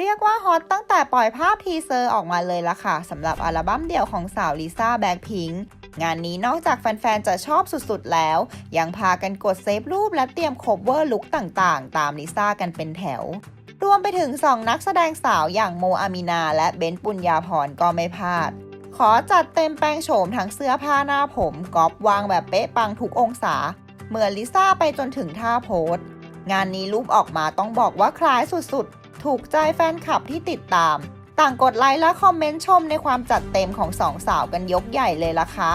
เรียกว่าฮอตตั้งแต่ปล่อยภาพทีเซอร์ออกมาเลยละค่ะสำหรับอัลบั้มเดี่ยวของสาวลิซ่าแบ็คพิงงานนี้นอกจากแฟน ๆ จะชอบสุด ๆ แล้ว ยังพากันกดเซฟรูปและเตรียมโคเวอร์ลุคต่างๆ ตามลิซ่ากันเป็นแถว รวมไปถึง 2 นักแสดงสาวอย่างโมอามินาและเบนซ์ปุญญาพรก็ไม่พลาด ขอจัดเต็มแปลงโฉมทั้งเสื้อผ้าหน้าผมกอบวางแบบเป๊ะปังทุกองศา เหมือนลิซ่าไปจนถึงท่าโพสงานนี้รูปออกมาต้องบอกว่าคล้ายสุดๆ ถูกใจแฟนคลับที่ติดตาม ต่างกดไลค์และคอมเมนต์ชมในความจัดเต็มของสองสาวกันยกใหญ่เลยล่ะค่ะ